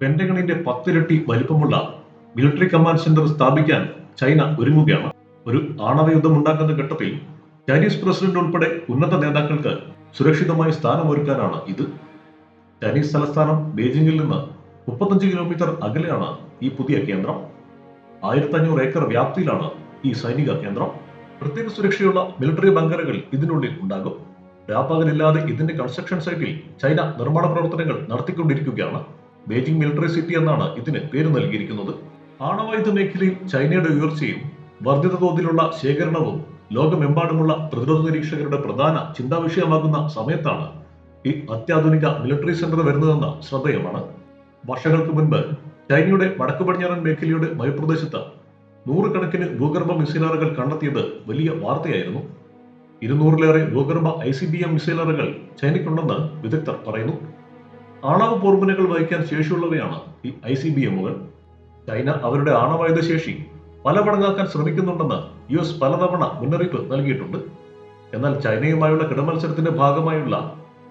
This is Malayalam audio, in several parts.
പെന്റഗണിന്റെ പത്തിരട്ടി വലിപ്പമുള്ള മിലിറ്ററി കമാൻഡ് സെന്റർ സ്ഥാപിക്കാൻ ചൈന ഒരുങ്ങുകയാണ്. ഒരു ആണവ യുദ്ധം ഉണ്ടാക്കുന്ന ഘട്ടത്തിൽ ചൈനീസ് പ്രസിഡന്റ് ഉൾപ്പെടെ ഉന്നത നേതാക്കൾക്ക് സുരക്ഷിതമായി സ്ഥാനമൊരുക്കാനാണ് ഇത്. ചൈനീസ് തലസ്ഥാനം ബീജിംഗിൽ നിന്ന് മുപ്പത്തഞ്ച് കിലോമീറ്റർ അകലെയാണ് ഈ പുതിയ കേന്ദ്രം. ആയിരത്തി അഞ്ഞൂറ് ഏക്കർ വ്യാപ്തിയിലാണ് ഈ സൈനിക കേന്ദ്രം. പ്രത്യേക സുരക്ഷയുള്ള മിലിറ്ററി ബങ്കറുകൾ ഇതിനുള്ളിൽ ഉണ്ടാകും. വ്യാപകനില്ലാതെ ഇതിന്റെ കൺസ്ട്രക്ഷൻ സൈറ്റിൽ ചൈന നിർമ്മാണ പ്രവർത്തനങ്ങൾ നടത്തിക്കൊണ്ടിരിക്കുകയാണ്. ബീജിംഗ് മിലിറ്ററി സിറ്റി എന്നാണ് ഇതിന് പേര് നൽകിയിരിക്കുന്നത്. ആണവായുധ മേഖലയിൽ ചൈനയുടെ ഉയർച്ചയും വർദ്ധിത തോതിലുള്ള ശേഖരണവും ലോകമെമ്പാടുമുള്ള പ്രതിരോധ നിരീക്ഷകരുടെ പ്രധാന ചിന്താ വിഷയമാകുന്ന സമയത്താണ് ഈ അത്യാധുനിക മിലിറ്ററി സെന്റർ വരുന്നതെന്ന ശ്രദ്ധേയമാണ്. വർഷങ്ങൾക്ക് മുൻപ് ചൈനയുടെ വടക്കു പടിഞ്ഞാറൻ മേഖലയുടെ മയപ്രദേശത്ത് നൂറുകണക്കിന് ഭൂഗർഭ മിസൈലറുകൾ കണ്ടെത്തിയത് വലിയ വാർത്തയായിരുന്നു. ഇരുന്നൂറിലേറെ ഭൂഗർഭ ഐ സി ബി എം മിസൈലറുകൾ ചൈനയ്ക്കുണ്ടെന്ന് വിദഗ്ധർ പറയുന്നു. ആണവ പോർമുനകൾ വഹിക്കാൻ ശേഷിയുള്ളവയാണ് ഈ ഐ സി ബി എമ്മുകൾ. ചൈന അവരുടെ ആണവായുധ ശേഷി പല മടങ്ങാക്കാൻ ശ്രമിക്കുന്നുണ്ടെന്ന് യു എസ് പലതവണ മുന്നറിയിപ്പ് നൽകിയിട്ടുണ്ട്. എന്നാൽ ചൈനയുമായുള്ള കിടമത്സരത്തിന്റെ ഭാഗമായുള്ള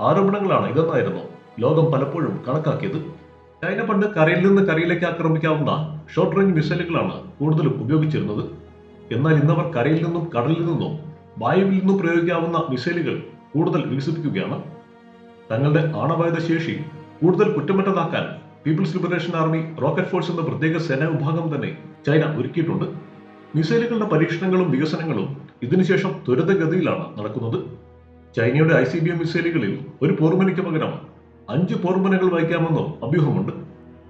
ആരോപണങ്ങളാണ് ഇതെന്നായിരുന്നു ലോകം പലപ്പോഴും കണക്കാക്കിയത്. ചൈന പണ്ട് കരയിൽ നിന്ന് കരയിലേക്ക് ആക്രമിക്കാവുന്ന ഷോർട്ട് റേഞ്ച് മിസൈലുകളാണ് കൂടുതലും ഉപയോഗിച്ചിരുന്നത്. എന്നാൽ ഇന്നവർ കരയിൽ നിന്നും കടലിൽ നിന്നും വായുവിൽ നിന്നും പ്രയോഗിക്കാവുന്ന മിസൈലുകൾ കൂടുതൽ വികസിപ്പിക്കുകയാണ്. തങ്ങളുടെ ആണവായുധ ശേഷി കൂടുതൽ കുറ്റമറ്റതാക്കാൻ people's liberation army rocket force എന്ന പ്രത്യേക സേനാ വിഭാഗം തന്നെ ചൈന ഒരുക്കിയിട്ടുണ്ട്. മിസൈലുകളുടെ പരീക്ഷണങ്ങളും വികസനങ്ങളും ഇതിനുശേഷം ത്വരിതഗതിയിലാണ് നടക്കുന്നത്. ചൈനയുടെ ഐ സി ബി എം മിസൈലുകളിൽ ഒരു പോർമനയ്ക്ക് പകരം അഞ്ച് പോർമനകൾ വഹിക്കാമെന്നും അഭ്യൂഹമുണ്ട്.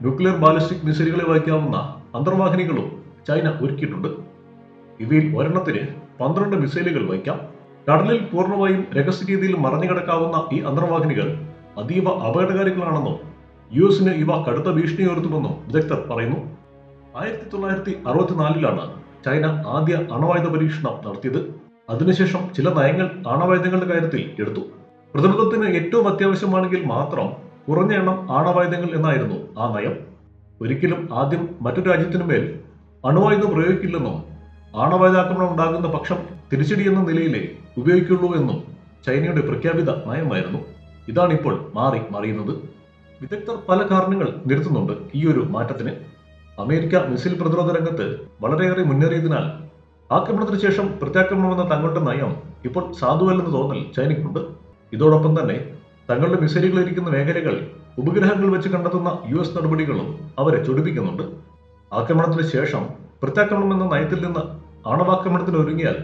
ന്യൂക്ലിയർ ബാലിസ്റ്റിക് മിസൈലുകളെ വഹിക്കാവുന്ന അന്തർവാഹിനികളും ചൈന ഒരുക്കിയിട്ടുണ്ട്. ഇവയിൽ ഒരെണ്ണത്തിന് പന്ത്രണ്ട് മിസൈലുകൾ വഹിക്കാം കടലിൽ പൂർണമായും രഹസ്യ രീതിയിൽ മറഞ്ഞു കിടക്കാവുന്ന ഈ അന്തർവാഹിനികൾ അതീവ അപകടകാരികളാണെന്നോ യു എസിന് ഇവ കടുത്ത ഭീഷണി ഉയർത്തുമെന്നോ വിദഗ്ധർ പറയുന്നു. ആയിരത്തി തൊള്ളായിരത്തി അറുപത്തിനാലിലാണ് ചൈന ആദ്യ അണവായുധ പരീക്ഷണം നടത്തിയത്. അതിനുശേഷം ചില നയങ്ങൾ ആണവായുധങ്ങളുടെ കാര്യത്തിൽ എടുത്തു. പ്രതിരോധത്തിന് ഏറ്റവും അത്യാവശ്യമാണെങ്കിൽ മാത്രം കുറഞ്ഞ എണ്ണം ആണവായുധങ്ങൾ എന്നായിരുന്നു ആ നയം. ഒരിക്കലും ആദ്യം മറ്റൊരു രാജ്യത്തിനു മേൽ അണുവായുധം പ്രയോഗിക്കില്ലെന്നും ആണവായുധാക്രമണം ഉണ്ടാകുന്ന പക്ഷം തിരിച്ചടി എന്ന നിലയിലേ ഉപയോഗിക്കുള്ളൂ എന്നും ചൈനയുടെ പ്രഖ്യാപിത നയമായിരുന്നു. ഇതാണിപ്പോൾ മാറി മറിയുന്നത്. വിദഗ്ധർ പല കാരണങ്ങൾ നിരത്തുന്നുണ്ട് ഈ ഒരു മാറ്റത്തിന്. അമേരിക്ക മിസൈൽ പ്രതിരോധ രംഗത്ത് വളരെയേറെ മുന്നേറിയതിനാൽ ആക്രമണത്തിന് ശേഷം പ്രത്യാക്രമണമെന്ന തങ്ങളുടെ നയം ഇപ്പോൾ സാധുവല്ലെന്ന് തോന്നൽ ചൈനയ്ക്കുണ്ട്. ഇതോടൊപ്പം തന്നെ തങ്ങളുടെ മിസൈലുകൾ ഇരിക്കുന്ന മേഖലകൾ ഉപഗ്രഹങ്ങൾ വെച്ച് കണ്ടെത്തുന്ന യു എസ് നടപടികളും അവരെ ചൊടിപ്പിക്കുന്നുണ്ട്. ആക്രമണത്തിന് ശേഷം പ്രത്യാക്രമണം എന്ന നയത്തിൽ നിന്ന് ആണവാക്രമണത്തിന് ഒരുങ്ങിയാൽ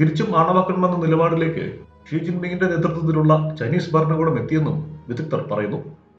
തിരിച്ചും ആണവാക്രമണം എന്ന നിലപാടിലേക്ക് ഷീ ജിൻപിങ്ങിന്റെ നേതൃത്വത്തിലുള്ള ചൈനീസ് ഭരണകൂടം എത്തിയെന്നും വിദഗ്ധർ പറയുന്നു.